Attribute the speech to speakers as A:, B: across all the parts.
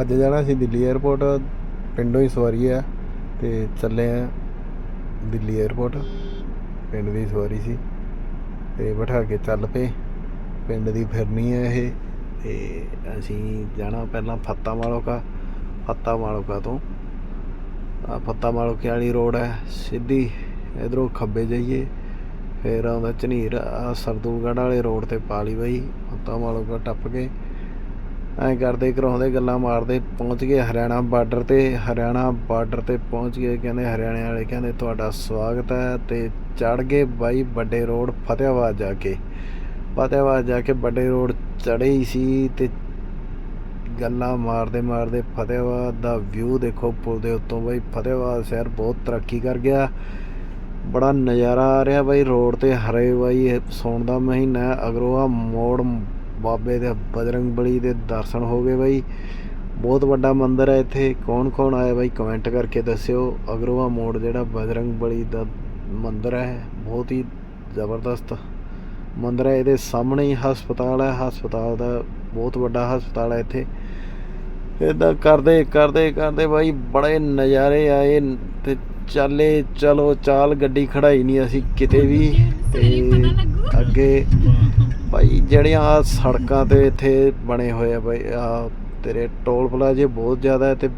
A: ਅੱਜ ਜਾਣਾ ਸੀ ਦਿੱਲੀ 에ਅਰਪੋਰਟ ਪਿੰਡੋਂ ਹੀ ਸਵਾਰੀ ਆ ਤੇ ਚੱਲੇ ਆ ਦਿੱਲੀ 에ਅਰਪੋਰਟ ਪਿੰਡ ਦੀ ਸਵਾਰੀ ਸੀ ਤੇ ਬਿਠਾ ਕੇ ਚੱਲ ਪਏ। ਪਿੰਡ ਦੀ ਫਿਰਨੀ ਹੈ ਇਹ ਤੇ ਅਸੀਂ ਜਾਣਾ ਪਹਿਲਾਂ ਫੱਤਾ ਮਾਲੋਕਾ ਫੱਤਾ ਮਾਲੋਕਾ ਤੋਂ। ਆ ਫੱਤਾ ਮਾਲੋਕੇ ਵਾਲੀ ਰੋਡ ਹੈ ਸਿੱਧੀ ਇਧਰੋਂ ਖੱਬੇ ਜਾਈਏ, ਫਿਰ ਆਉਂਦਾ ਝਨੀਰ ਆ ਸਰਦੂਲਗੜ੍ਹ ਵਾਲੇ ਰੋਡ ਤੇ ਪਾ ਲਈ ਬਾਈ, ਫੱਤਾ ਮਾਲੋਕਾ ਟੱਪ ਕੇ ਐਂ ਕਰਦੇ ਕਰਾਉਂਦੇ ਗੱਲਾਂ ਮਾਰਦੇ ਪਹੁੰਚ ਗਏ ਹਰਿਆਣਾ ਬਾਰਡਰ ਤੇ। ਹਰਿਆਣਾ ਬਾਰਡਰ ਤੇ ਪਹੁੰਚ ਗਏ ਕਹਿੰਦੇ ਹਰਿਆਣੇ ਵਾਲੇ ਕਹਿੰਦੇ ਤੁਹਾਡਾ ਸਵਾਗਤ ਹੈ। ਤੇ ਚੜ ਗਏ ਬਾਈ ਵੱਡੇ ਰੋਡ ਫਤਿਆਬਾਦ ਜਾ ਕੇ। ਫਤਿਆਬਾਦ ਜਾ ਕੇ ਵੱਡੇ ਰੋਡ ਚੜੇ ਹੀ ਸੀ ਤੇ ਗੱਲਾਂ ਮਾਰਦੇ ਮਾਰਦੇ ਫਤਿਆਬਾਦ ਦਾ ਵਿਊ ਦੇਖੋ ਪੁਲ ਦੇ ਉੱਤੋਂ ਬਾਈ ਫਤਿਆਬਾਦ ਸ਼ਹਿਰ ਬਹੁਤ ਤਰੱਕੀ ਕਰ ਗਿਆ। ਬੜਾ ਨਜ਼ਾਰਾ ਆ ਰਿਹਾ ਬਾਈ ਰੋਡ ਤੇ ਹਰੇ ਬਾਈ ਸੌਣ ਦਾ ਮਹੀਨਾ ਹੈ, ਅਗਰੋਂ ਆ ਮੋੜ ਬਾਬੇ ਦੇ ਬਜਰੰਗ ਬਲੀ ਦੇ ਦਰਸ਼ਨ ਹੋ ਗਏ ਬਾਈ। ਬਹੁਤ ਵੱਡਾ ਮੰਦਿਰ ਹੈ ਇੱਥੇ। ਕੌਣ ਕੌਣ ਆਇਆ ਬਾਈ ਕਮੈਂਟ ਕਰਕੇ ਦੱਸਿਓ। ਅਗਰੋਂ ਮੋੜ ਜਿਹੜਾ ਬਜਰੰਗ ਬਲੀ ਦਾ ਮੰਦਿਰ ਹੈ, ਬਹੁਤ ਹੀ ਜ਼ਬਰਦਸਤ ਮੰਦਿਰ ਹੈ। ਇਹਦੇ ਸਾਹਮਣੇ ਹੀ ਹਸਪਤਾਲ ਹੈ। ਹਸਪਤਾਲ ਦਾ ਬਹੁਤ ਵੱਡਾ ਹਸਪਤਾਲ ਹੈ ਇੱਥੇ। ਇਦਾਂ ਕਰਦੇ ਕਰਦੇ ਕਰਦੇ ਬਾਈ ਬੜੇ ਨਜ਼ਾਰੇ ਆਏ ਤੇ ਚੱਲੇ, ਚਲੋ ਚਾਲ ਗੱਡੀ ਖੜਾਈ ਨਹੀਂ ਅਸੀਂ ਕਿਤੇ ਵੀ। ਤੇ ਅੱਗੇ ਭਾਈ ਜਿਹੜੀਆਂ ਆਹ ਸੜਕਾਂ ਤੇ ਇੱਥੇ ਬਣੇ ਹੋਏ ਆ ਬਾਈ ਆ ਤੇਰੇ ਟੋਲ ਪਲਾਜ਼ੇ ਬਹੁਤ ਜ਼ਿਆਦਾ ਹੈ ਤੇ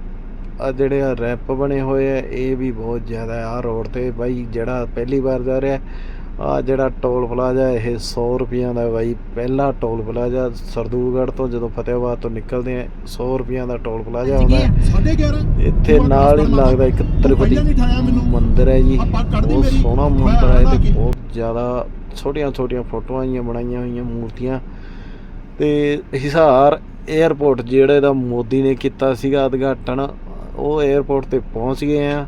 A: ਆ ਜਿਹੜੇ ਆ ਰੈਂਪ ਬਣੇ ਹੋਏ ਆ ਇਹ ਵੀ ਬਹੁਤ ਜ਼ਿਆਦਾ ਆ। ਰੋਡ ਤੇ ਬਾਈ ਜਿਹੜਾ ਪਹਿਲੀ ਵਾਰ ਜਾ ਰਿਹਾ ਆ ਜਿਹੜਾ ਟੋਲ ਪਲਾਜ਼ਾ ਇਹ 100 ਰੁਪਈਆਂ ਦਾ ਬਾਈ ਪਹਿਲਾ ਟੋਲ ਪਲਾਜ਼ਾ ਸਰਦੂਲਗੜ੍ਹ ਤੋਂ ਜਦੋਂ ਫਤਿਆਬਾਦ ਤੋਂ ਨਿਕਲਦੇ ਆ 100 ਰੁਪਈਆਂ ਦਾ ਟੋਲ ਪਲਾਜ਼ਾ ਆਉਂਦਾ ਹੈ।
B: ਸਾਢੇ 11
A: ਇੱਥੇ ਨਾਲ ਹੀ ਲੱਗਦਾ ਇੱਕ ਤ੍ਰਿਪਤੀ ਮੰਦਿਰ ਹੈ ਜੀ। ਬਹੁਤ ਸੋਹਣਾ ਮੰਦਿਰ ਹੈ ਤੇ ਬਹੁਤ ਜ਼ਿਆਦਾ ਛੋਟੀਆਂ ਛੋਟੀਆਂ ਫੋਟੋਆਂ ਜੀਆਂ ਬਣਾਈਆਂ ਹੋਈਆਂ ਮੂਰਤੀਆਂ। ਤੇ ਹਿਸਾਰ 에ਅਰਪੋਰਟ ਜਿਹੜੇ ਦਾ ਮੋਦੀ ਨੇ ਕੀਤਾ ਸੀਗਾ ਉਦਘਾਟਨ, ਉਹ 에ਅਰਪੋਰਟ ਤੇ ਪਹੁੰਚ ਗਏ ਆ।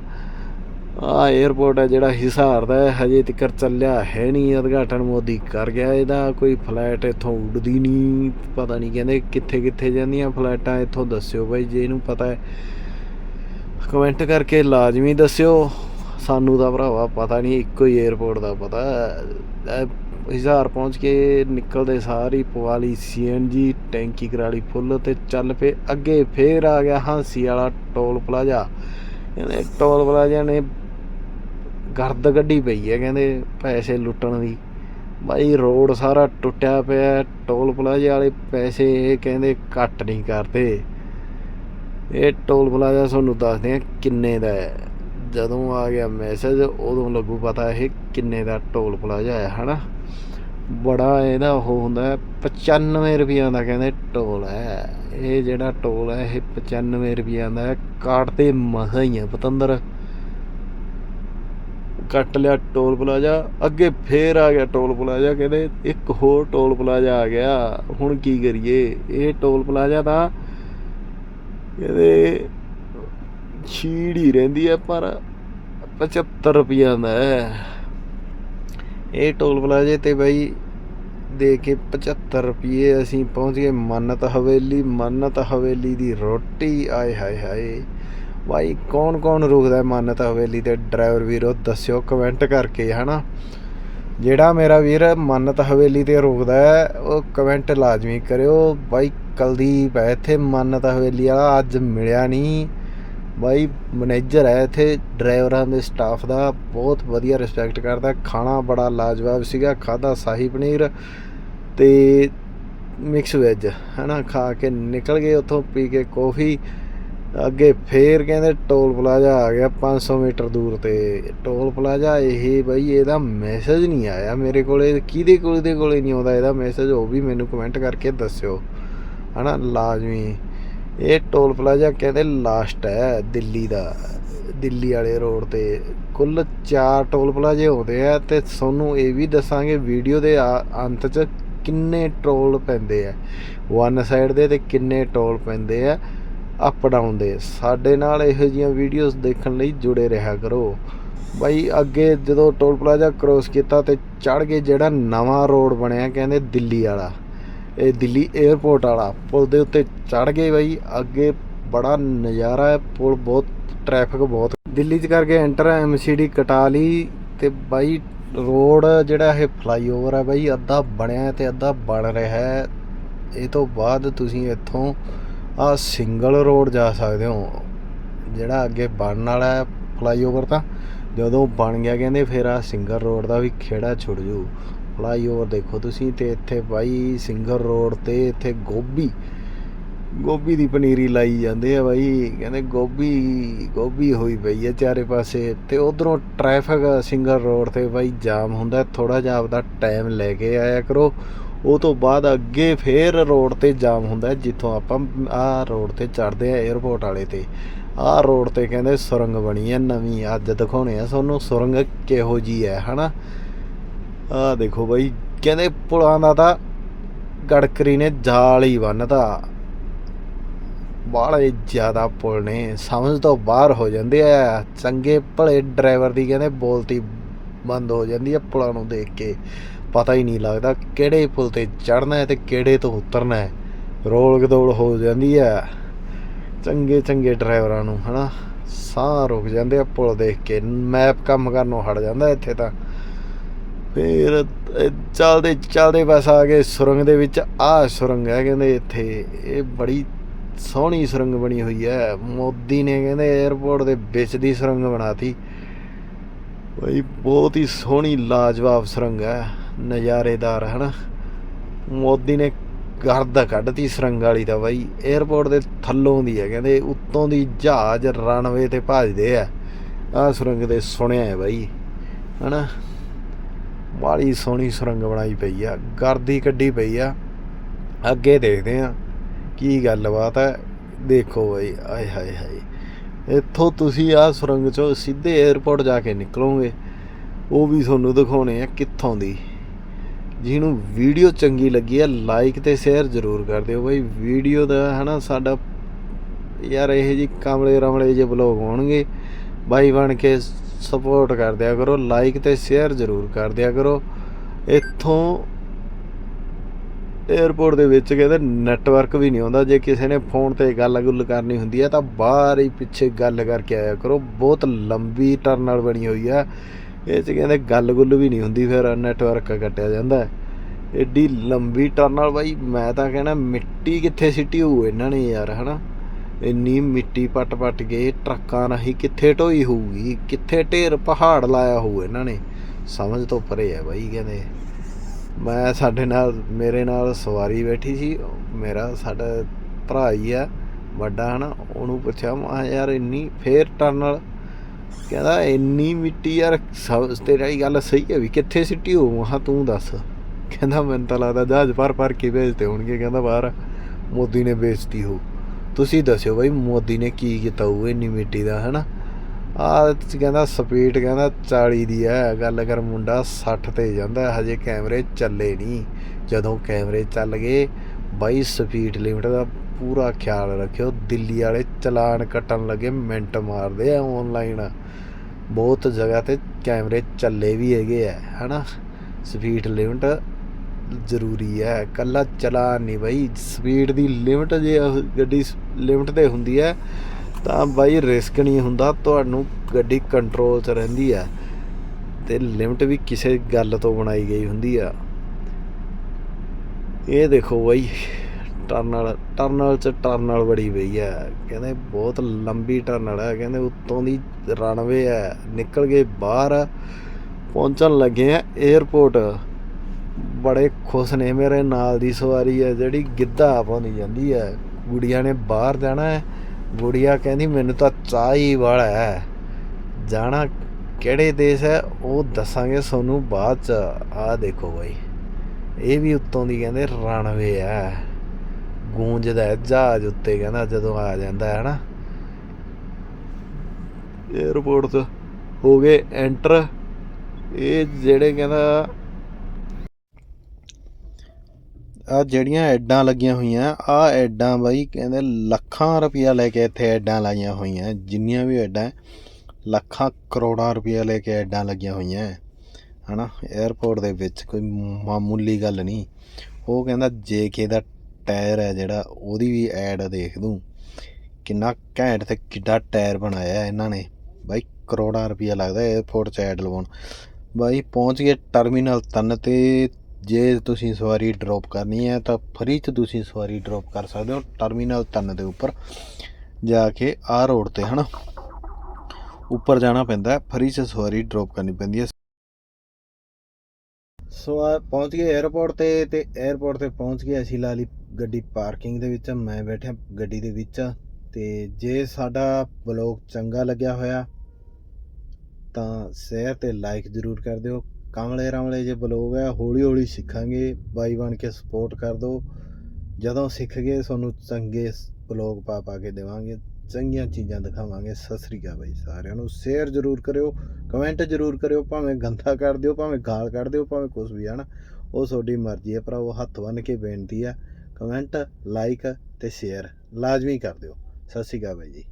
A: ਆ 에ਅਰਪੋਰਟ ਹੈ ਜਿਹੜਾ ਹਿਸਾਰ ਦਾ ਹੈ, ਹਜੇ ਤੱਕ ਚੱਲਿਆ ਹੈ ਨਹੀਂ ਉਦਘਾਟਨ। ਮੋਦੀ ਕਰ ਗਿਆ ਇਹਦਾ, ਕੋਈ ਫਲਾਈਟ ਇੱਥੋਂ ਉੱਡਦੀ ਨਹੀਂ, ਪਤਾ ਨਹੀਂ ਕਹਿੰਦੇ ਕਿੱਥੇ ਕਿੱਥੇ ਜਾਂਦੀਆਂ ਫਲਾਈਟਾਂ ਇੱਥੋਂ ਦੱਸਿਓ ਬਾਈ ਜੇ ਇਹਨੂੰ ਪਤਾ ਹੈ। ਕਮੈਂਟ ਕਰਕੇ ਲਾਜ਼ਮੀ ਦੱਸਿਓ। ਸਾਨੂੰ ਤਾਂ ਭਰਾਵਾ ਪਤਾ ਨਹੀਂ, ਇੱਕੋ ਹੀ 에ਅਰਪੋਰਟ ਦਾ ਪਤਾ। ਹੈ। ਪਹੁੰਚ ਕੇ ਨਿਕਲਦੇ ਸਾਰੀ ਪਵਾਲੀ ਸੀਐਨਜੀ ਟੈਂਕੀ ਕਰਾਲੀ ਫੁੱਲ ਤੇ ਚੱਲ ਪਏ ਅੱਗੇ ਫੇਰ ਆ ਗਿਆ ਹਾਂਸੀ ਵਾਲਾ ਟੋਲ ਪਲਾਜ਼ਾ। ਕਹਿੰਦੇ ਟੋਲ ਪਲਾਜ਼ਾ ਨੇ ਗਰਦ ਗੱਡੀ ਪਈ ਹੈ ਕਹਿੰਦੇ ਪੈਸੇ ਲੁੱਟਣ ਦੀ। ਬਾਈ ਰੋਡ ਸਾਰਾ ਟੁੱਟਿਆ ਪਿਆ, ਟੋਲ ਪਲਾਜ਼ੇ ਵਾਲੇ ਪੈਸੇ ਇਹ ਕਹਿੰਦੇ ਘੱਟ ਨਹੀਂ ਕਰਦੇ। ਇਹ ਟੋਲ ਪਲਾਜ਼ਾ ਤੁਹਾਨੂੰ ਦੱਸਦੇ ਆ ਕਿੰਨੇ ਦਾ ਹੈ ਜਦੋਂ ਆ ਗਿਆ ਮੈਸੇਜ ਉਦੋਂ ਲੱਗੂ ਪਤਾ ਇਹ ਕਿੰਨੇ ਦਾ ਟੋਲ ਪਲਾਜ਼ਾ ਹੈ, ਹਨਾ? ਬੜਾ ਇਹਦਾ ਉਹ ਹੁੰਦਾ ਹੈ 95 ਰੁਪਈਆਂ ਦਾ ਕਹਿੰਦੇ ਟੋਲ ਹੈ। ਇਹ ਜਿਹੜਾ ਟੋਲ ਹੈ, ਇਹ 95 ਰੁਪਈਆ ਦਾ ਹੈ। ਕਾਟ ਤੇ ਮਸਾਂ ਹੀ ਹੈ, ਪਤੰਦਰ। ਕੱਟ ਲਿਆ ਟੋਲ ਪਲਾਜ਼ਾ, ਅੱਗੇ ਫੇਰ ਆ ਗਿਆ ਟੋਲ ਪਲਾਜ਼ਾ, ਕਹਿੰਦੇ ਇੱਕ ਹੋਰ ਟੋਲ ਪਲਾਜ਼ਾ ਆ ਗਿਆ। ਹੁਣ ਕੀ ਕਰੀਏ? ਇਹ ਟੋਲ ਪਲਾਜ਼ਾ ਤਾਂ ਕਹਿੰਦੇ ਛੀੜ ਹੀ ਰਹਿੰਦੀ ਹੈ, ਪਰ 75 ਰੁਪਈਆ ਦਾ ਇਹ ਟੋਲ ਪਲਾਜ਼ੇ ਤੇ ਬਾਈ ਦੇ ਕੇ 75 ਰੁਪਏ ਅਸੀਂ ਪਹੁੰਚ ਗਏ। ਮੰਨਤ ਹਵੇਲੀ ਮੰਨਤ ਹਵੇਲੀ ਦੀ ਰੋਟੀ। ਆਏ ਹਾਏ ਹਾਏ, ਬਾਈ ਕੌਣ ਕੌਣ ਰੁਕਦਾ ਮੰਨਤ ਹਵੇਲੀ ਤੇ? ਡਰਾਈਵਰ ਵੀਰੋ, ਦੱਸਿਓ, ਕਮੈਂਟ ਕਰਕੇ, ਹਨਾ? ਜਿਹੜਾ ਮੇਰਾ ਵੀਰ ਮੰਨਤ ਹਵੇਲੀ ਤੇ ਰੁਕਦਾ ਹੈ, ਉਹ ਕਮੈਂਟ ਲਾਜ਼ਮੀ ਕਰਿਓ। ਬਾਈ ਕਲਦੀਪ ਹੈ ਇੱਥੇ, ਮੰਨਤ ਹਵੇਲੀ ਵਾਲਾ ਅੱਜ ਮਿਲਿਆ ਨਹੀਂ। ਬਾਈ ਮੈਨੇਜਰ ਹੈ ਇੱਥੇ, ਡਰਾਈਵਰਾਂ ਦੇ ਸਟਾਫ ਦਾ ਬਹੁਤ ਵਧੀਆ ਰਿਸਪੈਕਟ ਕਰਦਾ, ਖਾਣਾ ਬੜਾ ਲਾਜਵਾਬ ਸੀਗਾ ਖਾਦਾ ਸ਼ਾਹੀ ਪਨੀਰ ਤੇ ਮਿਕਸ ਵੈਜ ਹਨਾ, ਖਾ ਕੇ ਨਿਕਲ ਗਏ ਉੱਥੋਂ ਪੀ ਕੇ ਕੌਫੀ ਅੱਗੇ ਫੇਰ ਕਹਿੰਦੇ ਟੋਲ ਪਲਾਜ਼ਾ ਆ ਗਿਆ 500 ਮੀਟਰ ਦੂਰ ਤੇ, ਟੋਲ ਪਲਾਜ਼ਾ ਇਹ ਬਈ ਇਹਦਾ ਮੈਸੇਜ ਨਹੀਂ ਆਇਆ ਮੇਰੇ ਕੋਲੇ, ਕਿਹਦੇ ਕੋਲ ਦੇ ਕੋਲੇ ਨਹੀਂ ਆਉਂਦਾ ਇਹਦਾ ਮੈਸੇਜ ਉਹ ਵੀ ਮੈਨੂੰ ਕਮੈਂਟ ਕਰਕੇ ਦੱਸਿਓ, ਹਨਾ, ਲਾਜ਼ਮੀ ਇਹ ਟੋਲ ਪਲਾਜ਼ਾ ਕਹਿੰਦੇ ਲਾਸਟ ਹੈ, ਦਿੱਲੀ ਦਾ। ਦਿੱਲੀ ਵਾਲੇ ਰੋਡ ਤੇ ਕੁੱਲ 4 ਟੋਲ ਪਲਾਜ਼ੇ ਆਉਂਦੇ ਆ ਤੇ ਤੁਹਾਨੂੰ ਇਹ ਵੀ ਦੱਸਾਂਗੇ ਵੀਡੀਓ ਦੇ ਆ- ਅੰਤ 'ਚ ਕਿੰਨੇ ਟੋਲ ਪੈਂਦੇ ਆ। ਵਨ ਸਾਈਡ ਦੇ ਤੇ ਕਿੰਨੇ ਟੋਲ ਪੈਂਦੇ ਆ ਅਪ ਡਾਊਨ ਦੇ। ਸਾਡੇ ਨਾਲ ਇਹੋ ਜਿਹੀਆਂ ਵੀਡੀਓਜ਼ ਦੇਖਣ ਲਈ ਜੁੜੇ ਰਿਹਾ ਕਰੋ। ਬਾਈ ਅੱਗੇ ਜਦੋਂ ਟੋਲ ਪਲਾਜ਼ਾ ਕ੍ਰੋਸ ਕੀਤਾ ਤੇ ਚੜ ਗਏ ਜਿਹੜਾ ਨਵਾਂ ਰੋਡ ਬਣਿਆ, ਕਹਿੰਦੇ ਦਿੱਲੀ ਵਾਲਾ। ਇਹ ਦਿੱਲੀ 에ਅਰਪੋਰਟ ਵਾਲਾ। ਪੁਲ ਦੇ ਉੱਤੇ ਚੜ ਗਏ ਬਾਈ। ਅੱਗੇ ਬੜਾ ਨਜ਼ਾਰਾ ਹੈ। ਪੁਲ ਬਹੁਤ ਟ੍ਰੈਫਿਕ ਬਹੁਤ। ਦਿੱਲੀ ਚ ਕਰਕੇ ਐਂਟਰ ਐਮਸੀਡੀ ਕਟਾ ਲਈ ਤੇ ਬਾਈ ਰੋਡ ਜਿਹੜਾ ਇਹ ਫਲਾਈਓਵਰ ਹੈ ਬਾਈ, ਅੱਧਾ ਬਣਿਆ ਤੇ ਅੱਧਾ ਬਣ ਰਿਹਾ ਹੈ। ਇਹ ਤੋਂ ਬਾਅਦ ਤੁਸੀਂ ਇੱਥੋਂ ਆ ਸਿੰਗਲ ਰੋਡ ਜਾ ਸਕਦੇ ਹੋ, ਜਿਹੜਾ ਅੱਗੇ ਬਣਨ ਵਾਲਾ ਹੈ ਫਲਾਈਓਵਰ ਤਾਂ। ਜਦੋਂ ਬਣ ਗਿਆ ਕਹਿੰਦੇ ਫਿਰ ਆ ਸਿੰਗਲ ਰੋਡ ਦਾ ਵੀ ਖੇੜਾ ਛੁੱਟ ਜੂ। ਫਲਾਈਓਵਰ ਦੇਖੋ ਤੁਸੀਂ ਤੇ ਇੱਥੇ ਬਾਈ ਸਿੰਗਰ ਰੋਡ ਤੇ ਇੱਥੇ ਗੋਭੀ ਗੋਭੀ ਦੀ ਪਨੀਰੀ ਲਾਈ ਜਾਂਦੇ ਆ ਬਾਈ। ਕਹਿੰਦੇ ਗੋਭੀ ਗੋਭੀ ਹੋਈ ਪਈ ਹੈ ਚਾਰੇ ਪਾਸੇ। ਤੇ ਉਧਰੋਂ ਟ੍ਰੈਫਿਕ ਸਿੰਗਰ ਰੋਡ ਤੇ ਬਾਈ ਜਾਮ ਹੁੰਦਾ ਥੋੜਾ ਜਿਹਾ ਆਪਦਾ ਟਾਈਮ ਲੈ ਕੇ ਆਇਆ ਕਰੋ। ਉਹ ਤੋਂ ਬਾਅਦ ਅੱਗੇ ਫੇਰ ਰੋਡ ਤੇ ਜਾਮ ਹੁੰਦਾ, ਜਿੱਥੋਂ ਆਪਾਂ ਆਹ ਰੋਡ ਤੇ ਚੜਦੇ ਆ 에어ਪੋਰਟ ਵਾਲੇ ਤੇ। ਆਹ ਰੋਡ ਤੇ ਕਹਿੰਦੇ ਸੁਰੰਗ ਬਣੀ ਹੈ ਨਵੀਂ, ਅੱਜ ਦਿਖਾਉਣੇ ਆ ਤੁਹਾਨੂੰ, ਸੁਰੰਗ ਕਿਹੋ ਜੀ ਹੈ, ਹਨਾ? ਆਹ ਦੇਖੋ ਬਾਈ, ਕਹਿੰਦੇ ਪੁਲਾਂ ਦਾ ਤਾਂ ਗੜਕਰੀ ਨੇ ਜਾਲ ਹੀ ਬੰਨਤਾ। ਬਾਹਲੇ ਜ਼ਿਆਦਾ ਪੁਲ ਨੇ, ਸਮਝ ਤੋਂ ਬਾਹਰ ਹੋ ਜਾਂਦੇ ਆ। ਚੰਗੇ ਭਲੇ ਡਰਾਈਵਰ ਦੀ ਕਹਿੰਦੇ ਬੋਲਤੀ ਬੰਦ ਹੋ ਜਾਂਦੀ ਆ ਪੁਲਾਂ ਨੂੰ ਦੇਖ ਕੇ। ਪਤਾ ਹੀ ਨਹੀਂ ਲੱਗਦਾ ਕਿਹੜੇ ਪੁਲ ਤੇ ਚੜਨਾ ਹੈ ਤੇ ਕਿਹੜੇ ਤੋਂ ਉਤਰਨਾ ਹੈ। ਰੋਲ ਗਦੋਲ ਹੋ ਜਾਂਦੀ ਆ। ਚੰਗੇ ਚੰਗੇ ਡਰਾਈਵਰਾਂ ਨੂੰ, ਹਨਾ। ਸਾਹ ਰੁਕ ਜਾਂਦੇ ਆ ਪੁਲ ਦੇਖ ਕੇ। ਮੈਪ ਕੰਮ ਕਰਨੋਂ ਹਟ ਜਾਂਦਾ ਇੱਥੇ ਤਾਂ। ਫਿਰ ਚੱਲਦੇ, ਚਲਦੇ ਬਸ ਆ ਗਏ ਸੁਰੰਗ ਦੇ ਵਿੱਚ। ਆਹ ਸੁਰੰਗ ਹੈ ਕਹਿੰਦੇ ਇੱਥੇ। ਇਹ ਬੜੀ ਸੋਹਣੀ ਸੁਰੰਗ ਬਣੀ ਹੋਈ ਹੈ। ਮੋਦੀ ਨੇ ਕਹਿੰਦੇ 에어ਪੋਰਟ ਦੇ ਵਿੱਚ ਦੀ ਸੁਰੰਗ ਬਣਾਤੀ। ਬਈ, ਬਹੁਤ ਹੀ ਸੋਹਣੀ, ਲਾਜਵਾਬ ਸੁਰੰਗ ਹੈ। ਨਜ਼ਾਰੇਦਾਰ, ਹਨਾ? ਮੋਦੀ ਨੇ ਗਰਦ ਕੱਢਤੀ ਸੁਰੰਗ ਵਾਲੀ ਦਾ ਬਾਈ 에어ਪੋਰਟ ਦੇ ਥੱਲੋਂ ਦੀ ਹੈ ਕਹਿੰਦੇ। ਉੱਤੋਂ ਦੀ ਜਹਾਜ਼ ਰਨਵੇ ਤੇ ਭੱਜਦੇ ਆ। ਆਹ ਸੁਰੰਗ ਦੇ ਸੁਣਿਆ ਹੈ ਬਾਈ, ਹਨਾ? ਬਾਲੀ ਸੋਹਣੀ ਸੁਰੰਗ ਬਣਾਈ ਪਈ ਆ ਗਰਦੀ ਕੱਢੀ ਪਈ ਆ। ਅੱਗੇ ਦੇਖਦੇ ਆ ਕੀ ਗੱਲਬਾਤ ਹੈ ਦੇਖੋ ਬਾਈ, ਆਏ ਹਾਏ ਹਾਏ। ਇੱਥੋਂ ਤੁਸੀਂ ਆ ਸੁਰੰਗ ਚੋਂ ਸਿੱਧੇ 에어ਪੋਰਟ ਜਾ ਕੇ ਨਿਕਲੋਗੇ। ਉਹ ਵੀ ਤੁਹਾਨੂੰ ਦਿਖਾਉਣੇ ਆ ਕਿੱਥੋਂ ਦੀ। ਜਿਹਨੂੰ ਵੀਡੀਓ ਚੰਗੀ ਲੱਗੀ ਆ ਲਾਈਕ ਤੇ ਸ਼ੇਅਰ ਜ਼ਰੂਰ ਕਰ ਦਿਓ ਬਈ। ਵੀਡੀਓ ਦਾ ਹਨਾ ਸਾਡਾ ਯਾਰ ਇਹ ਜੀ ਕਮਲੇ ਰਮਲੇ ਜੇ ਬਲੌਗ ਹੋਣਗੇ। ਬਾਈ ਬਣ ਕੇ ਸਪੋਰਟ ਕਰ ਦਿਆ ਕਰੋ ਲਾਈਕ ਤੇ ਸ਼ੇਅਰ ਜ਼ਰੂਰ ਕਰ ਦਿਆ ਕਰੋ। ਇੱਥੋਂ 에어ਪੋਰਟ ਦੇ ਵਿੱਚ ਕਹਿੰਦੇ ਨੈਟਵਰਕ ਵੀ ਨਹੀਂ ਆਉਂਦਾ, ਜੇ ਕਿਸੇ ਨੇ ਫੋਨ ਤੇ ਗੱਲ ਗੁੱਲ ਕਰਨੀ ਹੁੰਦੀ ਹੈ ਤਾਂ ਬਾਹਰ ਹੀ ਪਿੱਛੇ ਗੱਲ ਕਰਕੇ ਆਇਆ ਕਰੋ। ਬਹੁਤ ਲੰਬੀ ਟਰਨਲ ਬਣੀ ਹੋਈ ਆ ਇਹ ਚ ਕਹਿੰਦੇ ਗੱਲ ਗੁੱਲ ਵੀ ਨਹੀਂ ਹੁੰਦੀ, ਫਿਰ ਨੈਟਵਰਕ ਕੱਟਿਆ ਜਾਂਦਾ ਹੈ। ਏਡੀ ਲੰਬੀ ਟਰਨਲ ਬਾਈ, ਮੈਂ ਤਾਂ ਕਹਿਣਾ ਮਿੱਟੀ ਕਿੱਥੇ ਸਿੱਟੀ ਹੋਊ ਇਹਨਾਂ ਨੇ ਯਾਰ, ਹਨਾ? ਇੰਨੀ ਮਿੱਟੀ ਪੱਟ ਪੱਟ ਕੇ ਟਰੱਕਾਂ ਰਾਹੀਂ ਕਿੱਥੇ ਢੋਈ ਹੋਊਗੀ, ਕਿੱਥੇ ਢੇਰ ਪਹਾੜ ਲਾਇਆ ਹੋਊ ਇਹਨਾਂ ਨੇ। ਸਮਝ ਤੋਂ ਪਰੇ ਹੈ ਬਾਈ, ਕਹਿੰਦੇ। ਮੈਂ ਸਾਡੇ ਨਾਲ, ਮੇਰੇ ਨਾਲ ਸਵਾਰੀ ਬੈਠੀ ਸੀ, ਮੇਰਾ ਸਾਡਾ ਭਰਾ ਹੀ ਆ, ਵੱਡਾ ਹਨਾ, ਉਹਨੂੰ ਪੁੱਛਿਆ, ਮੈਂ ਕਿਹਾ, ਯਾਰ ਇੰਨੀ ਫੇਰ ਟਰਨਲ ਕਹਿੰਦਾ, ਇੰਨੀ ਮਿੱਟੀ ਯਾਰ, ਸਭ, ਤੇਰੀ ਗੱਲ ਸਹੀ ਹੈ ਵੀ ਕਿੱਥੇ ਸਿੱਟੀ ਹੋ ਮੈਂ ਤੂੰ ਦੱਸ। ਕਹਿੰਦਾ, ਮੈਨੂੰ ਤਾਂ ਲੱਗਦਾ ਜਹਾਜ਼ ਭਰ ਭਰ ਕੇ ਭੇਜਦੇ ਹੋਣਗੇ, ਕਹਿੰਦਾ, ਬਾਹਰ ਮੋਦੀ ਨੇ ਵੇਚਤੀ ਹੋ ਤੁਸੀਂ ਦੱਸਿਓ ਬਾਈ, ਮੋਦੀ ਨੇ ਕੀ ਕੀਤਾ ਹੋਊ ਇੰਨੀ ਮਿੱਟੀ ਦਾ, ਹਨਾ? ਆ ਕਹਿੰਦਾ ਸਪੀਡ ਕਹਿੰਦਾ 40 ਦੀ ਹੈ, ਗੱਲ ਕਰ ਮੁੰਡਾ 60 ਤੇ ਜਾਂਦਾ, ਹਜੇ ਕੈਮਰੇ ਚੱਲੇ ਨਹੀਂ। ਜਦੋਂ ਕੈਮਰੇ ਚੱਲ ਗਏ, ਬਾਈ ਸਪੀਡ ਲਿਮਟ ਦਾ ਪੂਰਾ ਖਿਆਲ ਰੱਖਿਓ, ਦਿੱਲੀ ਵਾਲੇ ਚਲਾਨ ਕੱਟਣ ਲੱਗੇ, ਮਿੰਟ ਮਾਰਦੇ ਆ ਆਨਲਾਈਨ ਬਹੁਤ ਜਗ੍ਹਾ ਤੇ ਕੈਮਰੇ ਚੱਲੇ ਵੀ ਹੈਗੇ ਆ, ਹਨਾ? ਸਪੀਡ ਲਿਮਟ ਜ਼ਰੂਰੀ ਹੈ। ਇਕੱਲਾ ਚਲਾ ਨਹੀਂ ਬਈ। ਸਪੀਡ ਦੀ ਲਿਮਟ ਜੇ ਗੱਡੀ ਲਿਮਟ ਤੇ ਹੁੰਦੀ ਹੈ, ਤਾਂ ਬਾਈ ਰਿਸਕ ਨਹੀਂ ਹੁੰਦਾ। ਤੁਹਾਨੂੰ ਗੱਡੀ ਕੰਟਰੋਲ 'ਚ ਰਹਿੰਦੀ ਹੈ ਤੇ ਲਿਮਟ ਵੀ ਕਿਸੇ ਗੱਲ ਤੋਂ ਬਣਾਈ ਗਈ ਹੁੰਦੀ ਆ। ਇਹ ਦੇਖੋ ਬਾਈ, ਟਰਨਲ ਟਰਨਲ 'ਚ ਟਰਨਲ ਬੜੀ ਪਈ ਆ ਕਹਿੰਦੇ ਬਹੁਤ ਲੰਬੀ ਟਰਨਲ ਹੈ। ਕਹਿੰਦੇ ਉੱਤੋਂ ਦੀ ਰਨਵੇ ਹੈ। ਨਿਕਲ ਗਏ ਬਾਹਰ ਪਹੁੰਚਣ ਲੱਗੇ ਆ 에어ਪੋਰਟ ਬੜੇ ਖੁਸ਼ ਨੇ ਮੇਰੇ ਨਾਲ ਦੀ ਸਵਾਰੀ ਹੈ, ਜਿਹੜੀ ਗਿੱਧਾ ਪਾਉਂਦੀ ਜਾਂਦੀ ਹੈ। ਗੁੜੀਆਂ ਨੇ ਬਾਹਰ ਜਾਣਾ ਹੈ। ਗੁੜੀਆ ਕਹਿੰਦੀ, ਮੈਨੂੰ ਤਾਂ ਚਾਹ ਹੀ ਵਾਲਾ ਹੈ। ਜਾਣਾ ਕਿਹੜੇ ਦੇਸ਼ ਹੈ, ਉਹ ਦੱਸਾਂਗੇ ਤੁਹਾਨੂੰ ਬਾਅਦ ਚ। ਆਹ ਦੇਖੋ ਬਾਈ। ਇਹ ਵੀ ਉੱਤੋਂ ਦੀ ਕਹਿੰਦੇ, ਰਣਵੇ ਹੈ। ਗੂੰਜਦਾ ਹੈ, ਜਹਾਜ਼ ਉੱਤੇ ਕਹਿੰਦਾ, ਜਦੋਂ ਆ ਜਾਂਦਾ ਹੈ ਨਾ। 에어ਪੋਰਟ ਤੋਂ ਹੋ ਗਏ ਐਂਟਰ ਇਹ ਜਿਹੜੇ ਕਹਿੰਦਾ ਆ ਜਿਹੜੀਆਂ ਐਡਾਂ ਲੱਗੀਆਂ ਹੋਈਆਂ ਆ ਐਡਾਂ ਬਾਈ ਕਹਿੰਦੇ ਲੱਖਾਂ ਰੁਪਇਆ ਲੈ ਕੇ ਇੱਥੇ ਐਡਾਂ ਲਾਈਆਂ ਹੋਈਆਂ, ਜਿੰਨੀਆਂ ਵੀ ਐਡਾਂ ਲੱਖਾਂ ਕਰੋੜਾਂ ਰੁਪਇਆ ਲੈ ਕੇ ਐਡਾਂ ਲੱਗੀਆਂ ਹੋਈਆਂ ਹਨਾ 에어ਪੋਰਟ ਦੇ ਵਿੱਚ ਕੋਈ ਮਾਮੂਲੀ ਗੱਲ ਨਹੀਂ। ਉਹ ਕਹਿੰਦਾ ਜੇ ਕੇ ਦਾ ਟਾਇਰ ਹੈ ਜਿਹੜਾ, ਉਹਦੀ ਵੀ ਐਡ ਦੇਖ ਦੂੰ। ਕਿੰਨਾ ਘੈਂਟ ਤੇ ਕਿੱਡਾ ਟਾਇਰ ਬਣਾਇਆ ਇਹਨਾਂ ਨੇ। ਬਾਈ ਕਰੋੜਾਂ ਰੁਪਇਆ ਲੱਗਦਾ 에어ਪੋਰਟ 'ਚ ਐਡ ਲਵਾਉਣ। ਬਾਈ ਪਹੁੰਚ ਗਏ ਟਰਮੀਨਲ ਤਨ ਤੇ ਜੇ ਤੁਸੀਂ ਸਵਾਰੀ ਡ੍ਰੌਪ ਕਰਨੀ ਹੈ ਤਾਂ ਫਰੀ 'ਚ ਤੁਸੀਂ ਸਵਾਰੀ ਡ੍ਰੌਪ ਕਰ ਸਕਦੇ ਹੋ ਟਰਮੀਨਲ 3 ਦੇ ਉੱਪਰ, ਜਾ ਕੇ ਆ ਰੋਡ ਤੇ, ਹਨਾ? ਉੱਪਰ ਜਾਣਾ ਪੈਂਦਾ ਫਰੀ 'ਚ ਸਵਾਰੀ ਡ੍ਰੌਪ ਕਰਨੀ ਪੈਂਦੀ ਹੈ। ਸੋ ਆ ਪਹੁੰਚ ਗਏ 에어ਪੋਰਟ ਤੇ ਤੇ 에어ਪੋਰਟ ਤੇ ਪਹੁੰਚ ਗਏ ਅਸੀਂ, ਲਾ ਲਈ ਗੱਡੀ ਪਾਰਕਿੰਗ ਦੇ ਵਿੱਚ, ਮੈਂ ਬੈਠਿਆ ਗੱਡੀ ਦੇ ਵਿੱਚ, ਤੇ ਜੇ ਸਾਡਾ ਬਲੌਗ ਚੰਗਾ ਲੱਗਿਆ ਹੋਇਆ ਤਾਂ ਸ਼ੇਅਰ ਤੇ ਲਾਈਕ ਜ਼ਰੂਰ ਕਰ ਦਿਓ। ਕਮਲੇ ਰਾਮਲੇ ਜੇ ਬਲੋਗ ਹੈ, ਹੌਲੀ ਹੌਲੀ ਸਿੱਖਾਂਗੇ। ਬਾਈ ਬਣ ਕੇ ਸਪੋਰਟ ਕਰ ਦਿਓ ਜਦੋਂ ਸਿੱਖ ਗਏ, ਤੁਹਾਨੂੰ ਚੰਗੇ ਬਲੋਗ ਪਾ ਪਾ ਕੇ ਦੇਵਾਂਗੇ। ਚੰਗੀਆਂ ਚੀਜ਼ਾਂ ਦਿਖਾਵਾਂਗੇ। ਸਤਿ ਸ੍ਰੀ ਅਕਾਲ ਬਾਈ ਸਾਰਿਆਂ ਨੂੰ। ਸ਼ੇਅਰ ਜ਼ਰੂਰ ਕਰਿਓ ਕਮੈਂਟ ਜ਼ਰੂਰ ਕਰਿਓ। ਭਾਵੇਂ ਗੰਦਾ ਕਰ ਦਿਓ, ਭਾਵੇਂ ਗਾਲ ਕੱਢ ਦਿਓ, ਭਾਵੇਂ ਕੁਝ ਵੀ, ਹਨ? ਉਹ ਤੁਹਾਡੀ ਮਰਜ਼ੀ ਹੈ ਭਰਾਵੋ, ਹੱਥ ਬੰਨ ਕੇ ਬੇਨਤੀ ਹੈ। ਕਮੈਂਟ ਲਾਈਕ ਤੇ ਸ਼ੇਅਰ ਲਾਜ਼ਮੀ ਕਰ ਦਿਓ। ਸਤਿ ਸ੍ਰੀ ਅਕਾਲ ਬਾਈ ਜੀ।